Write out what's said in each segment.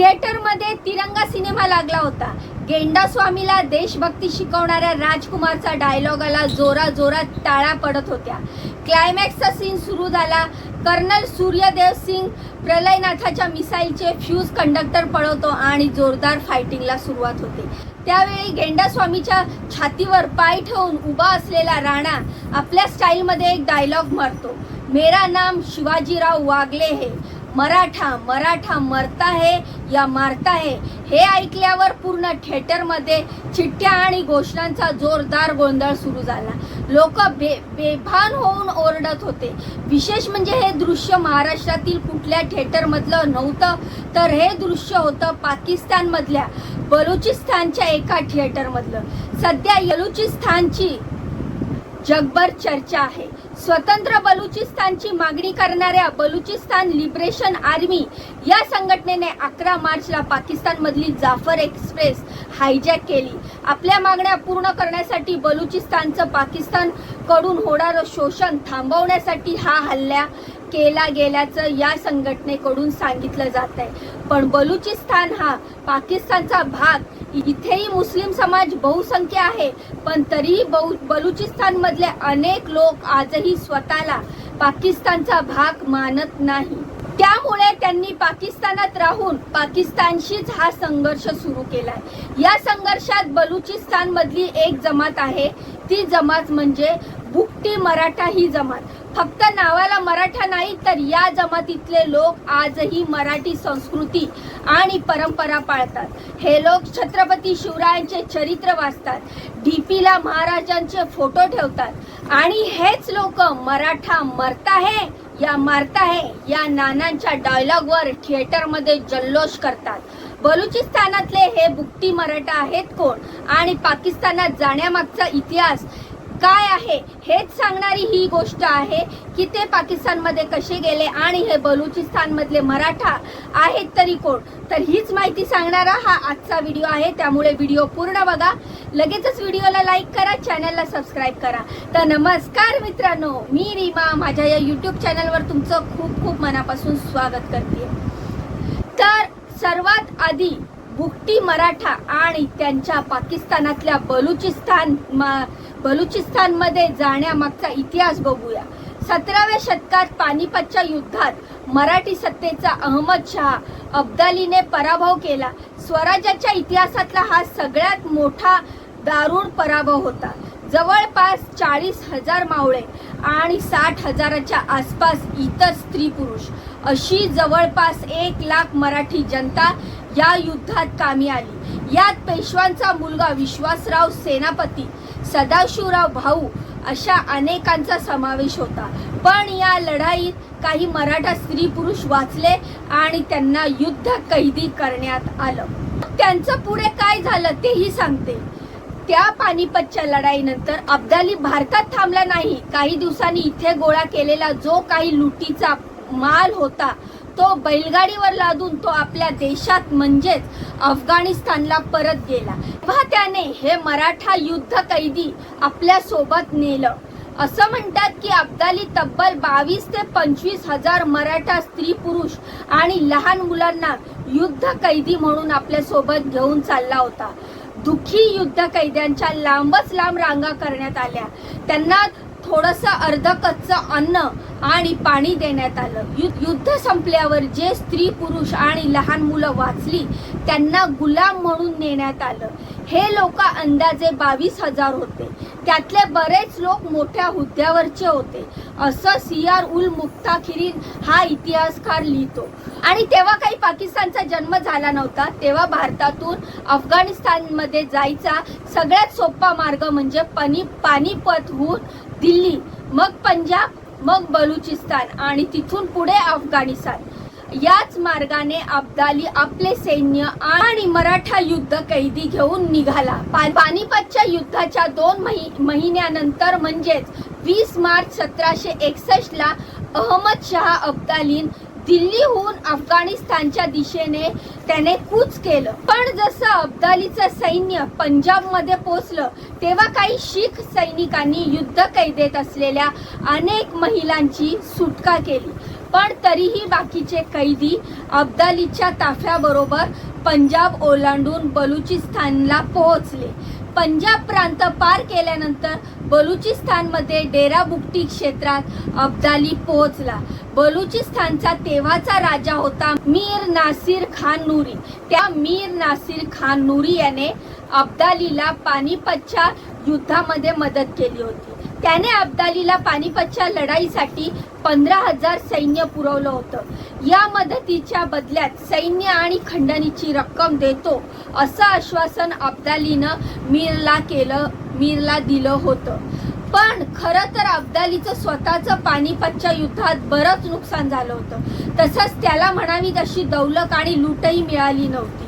थिएटरमध्ये तिरंगा सिनेमा लागला होता. गेंडा स्वामीला देशभक्ती शिकवणाऱ्या राजकुमारचा डायलॉगाला जोरा जोरात टाळ्या पडत होत्या. क्लायमॅक्सचा सीन सुरू झाला. कर्नल सूर्यदेव सिंग प्रलयनाथाच्या मिसाईलचे फ्यूज कंडक्टर पळवतो आणि जोरदार फायटिंगला सुरुवात होते. त्यावेळी गेंडास्वामीच्या छातीवर पाय ठेवून उभा असलेला राणा आपल्या स्टाईलमध्ये एक डायलॉग मारतो. मेरा नाम शिवाजीराव वागले हे. मराठा मराठा मरता है या मारता है हे ऐकल्यावर पूर्ण थिएटरमध्ये चिठ्ठ्या आणि घोषणांचा जोरदार गोंधळ सुरू झाला. लोक बे बेभान होऊन ओरडत होते. विशेष म्हणजे हे दृश्य महाराष्ट्रातील कुठल्या थिएटरमधलं नव्हतं तर हे दृश्य होतं पाकिस्तानमधल्या बलुचिस्तानच्या एका थिएटरमधलं. सध्या बलुचिस्तानची जगभर चर्चा आहे. स्वतंत्र बलुचिस्तानची मागणी करणाऱ्या बलुचिस्तान लिबरेशन आर्मी या संघटनेने अकरा मार्चला पाकिस्तानमधली जाफर एक्सप्रेस हायजॅक केली. आपल्या मागण्या पूर्ण करण्यासाठी बलुचिस्तानचं पाकिस्तानकडून होणारं शोषण थांबवण्यासाठी हा हल्ला केला गेल्याचं या संघटनेकडून सांगितलं जात आहे पण बलुचिस्तान हा पाकिस्तानचा भाग इथेही मुस्लिम समाज बहुसंख्य आहे पण तरीही बहु बलुचिस्तानमधले अनेक लोक आजही स्वतःला पाकिस्तानचा भाग मानत नाही. त्यामुळे त्यांनी पाकिस्तानात राहून पाकिस्तानशीच हा संघर्ष सुरू केलाय. या संघर्षात बलुचिस्तान मधली एक जमात आहे ती जमात म्हणजे बुकटी मराठा ही जमात. फक्त नावाला मराठा नाही तर या जमातीतले लोक आजही मराठी संस्कृती आणि परंपरा पाळतात. हे लोक छत्रपती शिवरायांचे चरित्र वाचतात डीपीला महाराजांचे फोटो ठेवतात आणि हेच लोक मराठा मरता है या मारता है या नानांच्या डायलॉगवर थिएटरमध्ये जल्लोष करतात. बलुचिस्तानातले हे बुकटी मराठा आहेत कोण? आणि पाकिस्तानात जाण्यामागचा इतिहास काय आहे? हेच सांगणारी ही गोष्ट आहे की ते पाकिस्तानमध्ये कसे गेले आणि हे बलुचिस्तानमधले मराठा आहेत तरी कोण? तर हीच माहिती सांगणारा हा आजचा व्हिडिओ आहे. त्यामुळे व्हिडिओ पूर्ण बघा. लगेचच व्हिडिओला लाईक करा चॅनलला सबस्क्राईब करा. तर नमस्कार मित्रांनो मी रीमा. माझ्या या यूट्यूब चॅनलवर तुमचं खूप खूप मनापासून स्वागत करते. तर सर्वात आधी भुकटी मराठा आणि त्यांच्या पाकिस्तानातल्या बलुचिस्तान मा- बलुचिस्तानमध्ये जाण्यामागचा इतिहास बघूया. सतराव्या शतकात पानिपतच्या युद्धात मराठी सत्तेचा अहमद शहा अब्दालीने पराभव केला. स्वराज्याच्या इतिहासातला हा सगळ्यात मोठा दारुण पराभव होता. जवळपास चाळीस हजार मावळे आणि साठ हजाराच्या आसपास इतर स्त्री पुरुष. अशी जवळपास एक लाख मराठी जनता या युद्धात कामी आली. यात पेशवांचा मुलगा विश्वासराव सेनापती सदाशिवराव भाऊ अशा अनेकांचा समावेश होता. पण या लढाईत काही मराठा स्त्री पुरुष वाचले आणि त्यांना युद्ध कैदी करण्यात आलं. त्यांचं पुढे काय झालं तेही सांगते. त्या पानिपतच्या लढाईनंतर अब्दाली भारतात थांबला नाही. काही दिवसांनी इथे गोळा केलेला जो काही लुटीचा माल होता तो बैलगाडीवर लादून तो आपल्या देशात म्हणजेच अफगाणिस्तानला परत गेला. तेव्हा त्याने हे मराठा युद्ध कैदी आपल्यासोबत नेलं. असं म्हणतात की अब्दाली तब्बल बावीस ते पंचवीस हजार मराठा स्त्री पुरुष आणि लहान मुलांना युद्ध कैदी म्हणून आपल्यासोबत घेऊन चालला होता. दुःखी युद्ध कैद्यांच्या लांबच लांब रांगा करण्यात आल्या. त्यांना थोडस अर्ध कच्चं अन्न आणि पाणी देण्यात आलं. यु- युद्ध संपल्यावर जे स्त्री पुरुष आणि लहान मुलं वाचली त्यांना गुलाम म्हणून नेण्यात आलं. हे लोक अंदाजे बावीस हजार होते. त्यातले बरेच लोक मोठ्या हुद्द्यावरचे होते. असं सियार उल मुक्ताखिरीन हा इतिहासकार लिहितो. आणि तेव्हा काही पाकिस्तानचा जन्म झाला नव्हता तेव्हा भारतातून अफगाणिस्तानमध्ये जायचा सगळ्यात सोपा मार्ग म्हणजे पनी पानिपतहून दिल्ली मग पंजाब मग बलुचिस्तान आणि तिथून पुढे अफगाणिस्तान. याच मार्गाने अब्दाली आपले सैन्य आणि मराठा युद्ध कैदी घेऊन निघाला. पानिपतच्या युद्धाच्या दोन महि महिन्यानंतर म्हणजेच वीस मार्च सतराशे एकसष्ट ला अहमद शहा अब्दालीन दिल्लीहून अफगाणिस्तानच्या दिशेने त्याने कूच केलं. पण जसं अब्दालीचं सैन्य पंजाबमध्ये पोचलं तेव्हा काही शीख सैनिकांनी युद्ध कैदेत असलेल्या अनेक महिलांची सुटका केली. पण तरीही बाकीचे कैदी अब्दालीच्या ताफ्याबरोबर पंजाब ओलांडून बलुचिस्तानला पोहोचले. पंजाब प्रांत पार केल्यानंतर बलुचिस्तानमध्ये डेरा बुकटी क्षेत्रात अब्दाली पोहोचला. बलुचिस्तानचा तेव्हाचा राजा होता मीर नासिर खान नूरी. त्या मीर नासिर खान नूरी याने अब्दालीला पानिपतच्या युद्धामध्ये मदत केली होती. त्याने अब्दालीला पानिपतच्या लढाईसाठी पंधरा हजार सैन्य पुरवलं होतं. या मदतीच्या बदल्यात सैन्य आणि खंडणीची रक्कम देतो असं आश्वासन अब्दालीनं मीरला केलं मीरला दिलं होतं. पण खरं तर अब्दालीचं स्वतःचं पानिपतच्या युद्धात बरंच नुकसान झालं होतं. तसंच त्याला म्हणावी तशी दौलत आणि लूटही मिळाली नव्हती.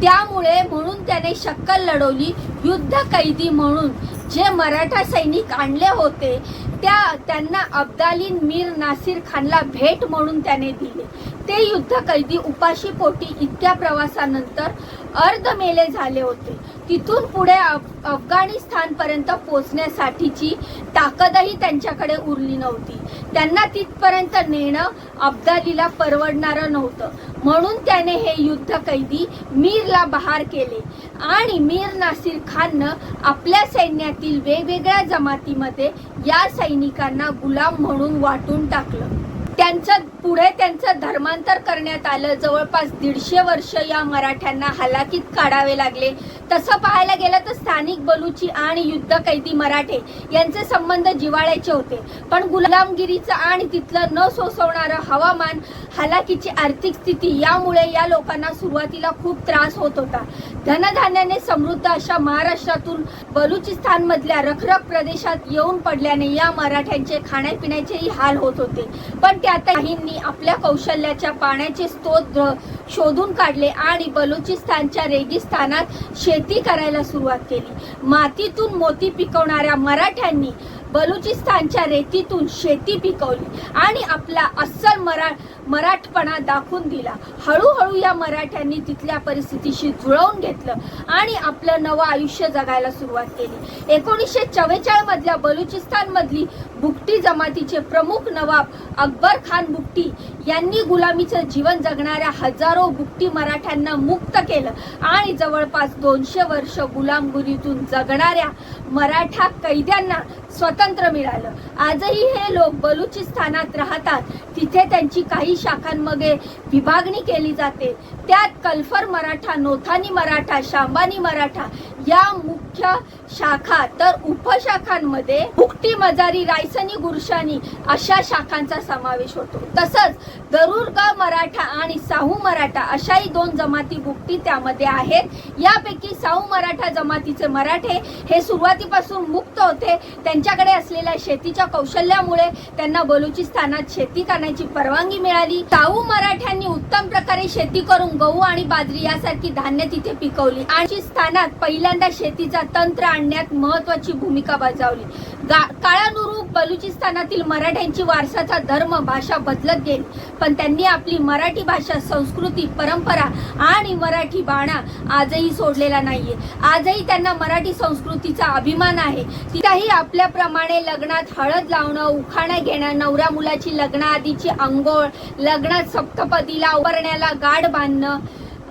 त्यामुळे म्हणून त्याने शक्कल लढवली युद्ध कैदी म्हणून. जे मराठा सैनिक आणले होते त्या त्यांना अब्दालीन मीर नासिर खानला भेट म्हणून त्याने दिले. ते युद्ध कैदी उपाशी पोटी इतक्या प्रवासानंतर अर्धमेले झाले होते. तिथून पुढे अफ अफगाणिस्तानपर्यंत पोचण्यासाठीची ताकदही त्यांच्याकडे उरली नव्हती. त्यांना तिथपर्यंत नेणं अब्दालीला परवडणारं नव्हतं. म्हणून त्याने हे युद्ध कैदी मीरला बहार केले. आणि मीर नासिर खाननं आपल्या सैन्यातील वेगवेगळ्या जमातीमध्ये या सैनिकांना गुलाम म्हणून वाटून टाकलं. त्यांचं पुढे त्यांचं धर्मांतर करण्यात आलं. जवळपास दीडशे वर्ष या मराठ्यांना हलाकीत काढावे लागले. तसं पाहायला गेलं तर स्थानिक बलुची आणि युद्ध कैदी मराठे यांचे संबंध जिवाळ्याचे होते. पण गुलामगिरीचं आणि तिथलं न सोसवणारं हवामान हलाकीची आर्थिक स्थिती यामुळे या लोकांना सुरुवातीला खूप त्रास होत होता. धनधान्याने समृद्ध अशा महाराष्ट्रातून बलुचिस्तान मधल्या रखरख प्रदेशात येऊन पडल्याने या मराठ्यांचे खाण्यापिण्याचेही हाल होत होते. पण त्यात काहींनी आपल्या कौशल्याच्या पाण्याचे स्तोत्र शोधून काढले आणि बलुचिस्तानच्या रेगिस्तानात शेती करायला सुरुवात केली. मातीतून मोती पिकवणाऱ्या मराठ्यांनी बलुचिस्तानच्या रेतीतून शेती पिकवली आणि आपला अस्सल मरा मराठपणा दाखवून दिला. हळूहळू या मराठ्यांनी तिथल्या परिस्थितीशी जुळवून घेतलं आणि आपलं नवं आयुष्य जगायला सुरुवात केली. एकोणीसशे चव्वेचाळमधल्या बलुचिस्तानमधली बुकटी जमातीचे प्रमुख नवाब अकबर खान बुकटी यांनी गुलामीचं जीवन जगणाऱ्या हजारो बुकटी मराठ्यांना मुक्त केलं आणि जवळपास दोनशे वर्ष गुलामगिरीतून जगणाऱ्या मराठा कैद्यांना स्वतः स्वातंत्र्य मिळालं. आजही हे लोक बलुचिस्तानात राहतात. तिथे त्यांची काही शाखांमध्ये विभागणी केली जाते. त्यात कल्फर मराठा नोथानी मराठा शांबानी मराठा या मुख्य शाखा तर उपशाखांमध्ये मुक्ती मजारी रायसनी गुरशानी अशा शाखांचा समावेश होतो. तसंच दरुरगा मराठा आणि साहू मराठा अशाही दोन जमाती बुकटी त्यामध्ये आहेत. यापैकी साहू मराठा जमातीचे मराठे हे सुरुवातीपासून मुक्त होते. त्यांच्याकडे असलेल्या शेतीच्या कौशल्यामुळे त्यांना बलुचिस्तानात शेती करण्याची परवानगी मिळाली. साहू मराठ्यांनी उत्तम प्रकारे शेती करून गहू आणि बाजरी यासारखी धान्य तिथे पिकवली. आणि स्थानात पहिल्या पहिल्यांदा शेतीचा तंत्र आणण्यात महत्वाची भूमिका बजावली. गा- काळानुरूप बलुचिस्तानातील मराठ्यांची वारसाचा धर्म भाषा बदलत गेली. पण त्यांनी आपली मराठी भाषा संस्कृती परंपरा आणि मराठी बाणा आजही सोडलेला नाहीये. आजही त्यांना मराठी संस्कृतीचा अभिमान आहे. तिथेही आपल्याप्रमाणे लग्नात हळद लावणं उखाणं घेणं नवऱ्या मुलाची लग्नाआधीची अंघोळ लग्नात सप्तपदीला उभारण्याला गाठ बांधणं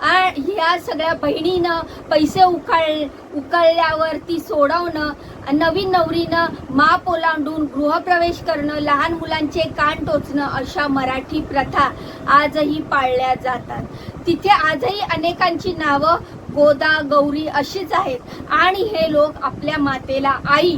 ह्या सगळ्या बहिणीनं पैसे उकाळ उकळल्यावर ती सोडवणं नवीन नवरीनं माप ओलांडून गृहप्रवेश करणं लहान मुलांचे कान टोचणं अशा मराठी प्रथा आजही पाळल्या जातात. तिथे आजही अनेकांची नावं गोदा गौरी अशीच आहेत. आणि हे लोक आपल्या मातेला आई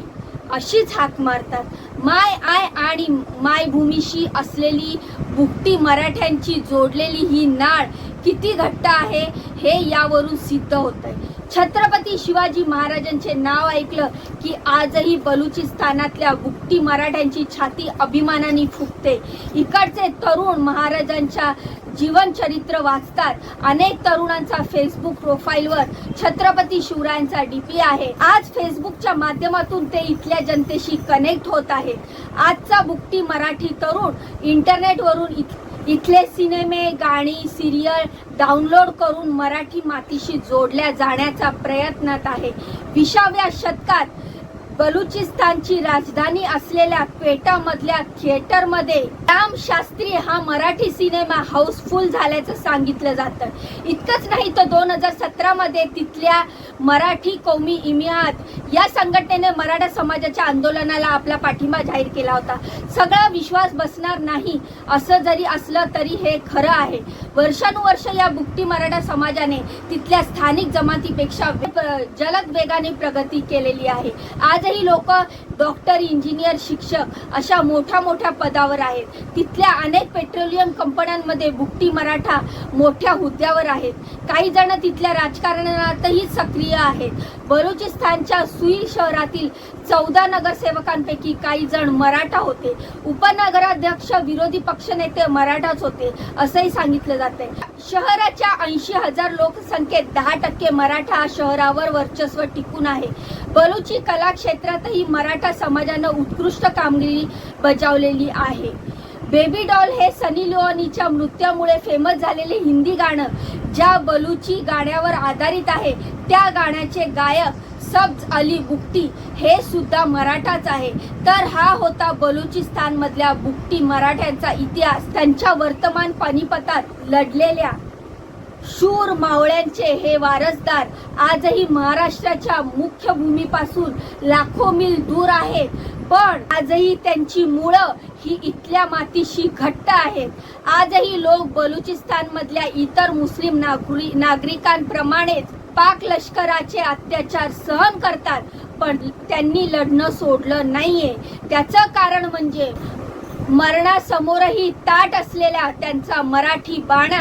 अशीच हाक मारतात. माय आय आणि मायभूमीशी असलेली भुकटी मराठ्यांची जोडलेली ही नाळ किती घट्ट आहे हे यावरून सिद्ध होत आहे छत्रपती शिवाजी महाराजांचे नाव ऐकलं की आजही बलुचिस्तानातल्या बुकटी मराठ्यांची छाती अभिमानाने फुटते इकडचे तरुण महाराजांच्या जीवनचरित्र वाचतात. अनेक तरुणांचा फेसबुक प्रोफाईलवर छत्रपती शिवरायांचा डीपी आहे. आज फेसबुकच्या माध्यमातून ते इथल्या जनतेशी कनेक्ट होत आहेत. आजचा बुकटी मराठी तरुण इंटरनेटवरून इत इथले सिनेमे गाणी सिरियल डाउनलोड करून मराठी मातीशी जोडल्या जाण्याचा प्रयत्नात आहे. विसाव्या शतकात बलुचिस्तानची राजधानी असलेल्या पेटामधल्या थिएटरमध्ये राम शास्त्री हा मराठी सिनेमा हाऊसफुल झाल्याचं सांगितलं जातं. इतकंच नाही तर दोन हजार सतरामध्ये तिथल्या मराठी कौमी इमियात या संघटनेने मराठा समाजाच्या आंदोलनाला आपला पाठिंबा जाहीर केला होता. सगळा विश्वास बसणार नाही असं जरी असलं तरी हे खरं आहे. वर्षानुवर्ष या बुकटी मराठा समाजाने तिथल्या स्थानिक जमातीपेक्षा जलद वेगाने प्रगती केलेली आहे. आज आजही लोक डॉक्टर इंजिनियर शिक्षक अशा मोठ्या मोठ्या पदावर आहेत. तिथल्या अनेक पेट्रोलियम कंपन्यांमध्ये बुकटी मराठा मोठ्या हुद्द्यावर आहेत. काही जण तिथल्या राजकारणातही सक्रिय आहेत. बलुचिस्तानच्या सुई शहरातील चौदा नगरसेवकांपैकी काही जण मराठा होते. उपनगराध्यक्ष विरोधी पक्षनेते मराठाच होते असंही सांगितलं जाते शहराच्या ऐंशी हजार लोकसंख्येत दहा टक्के मराठा शहरावर वर्चस्व टिकून आहे. बलुची कला क्षेत्रातही मराठा समाजानं उत्कृष्ट कामगिरी बजावलेली आहे? बेबी डॉल हे सनी लिओनीच्या नृत्यामुळे फेमस झालेले हिंदी गाणं ज्या बलुची गाण्यावर आधारित आहे त्या गाण्याचे गायक सब्ज अली बुक्टी हे सुद्धा मराठाच आहे. तर हा होता बलुचिस्तानमधल्या बुक्टी मराठ्यांचा इतिहास. त्यांच्या वर्तमान पानिपतात लढलेल्या शूर मावळ्यांचे हे वारसदार आजही महाराष्ट्राच्या मुख्य भूमीपासून लाखो मिल दूर आहेत. पण आजही त्यांची मुळं ही इथल्या मातीशी घट्ट आहेत. आजही लोक बलुचिस्तान मधल्या इतर मुस्लिम नागरी नागरिकांप्रमाणेच पाक लष्कराचे अत्याचार सहन करतात. पण त्यांनी लढणं सोडलं नाहीये. त्याचं कारण म्हणजे मरणासमोरही ताट असलेल्या त्यांचा मराठी बाणा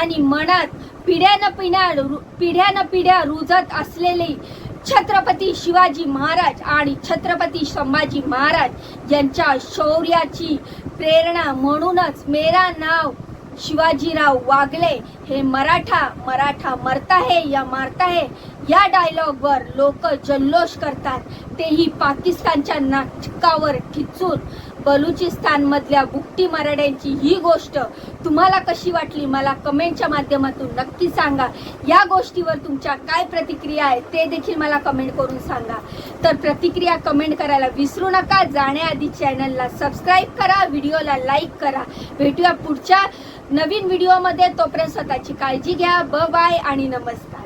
आणि मनात पिढ्यानं पिढ्या पिढ्यानं पिढ्या रुजत असलेली छत्रपती शिवाजी महाराज आणि छत्रपती संभाजी महाराज यांच्या शौर्याची प्रेरणा म्हणूनच मेरा नाव शिवाजीराव वागले हे मराठा मराठा मरता है या मारता है या डायलॉगवर लोक जल्लोष करतात. तेही पाकिस्तानच्या नाटकावर ठिचून बलुचिस्तान मधल्या बुकटी मराठ्यांची ही गोष्ट तुम्हाला कशी वाटली? मला कमेंटच्या माध्यमातून नक्की सांगा. या गोष्टीवर तुमच्या काय प्रतिक्रिया आहे ते देखील मला कमेंट करून सांगा. तर प्रतिक्रिया कमेंट करायला विसरू नका. जाण्याआधी चॅनलला सबस्क्राईब करा व्हिडिओला लाईक करा. भेटूया पुढच्या नवीन व्हिडिओमध्ये. तोपर्यंत स्वतःची काळजी घ्या. ब बाय आणि नमस्कार.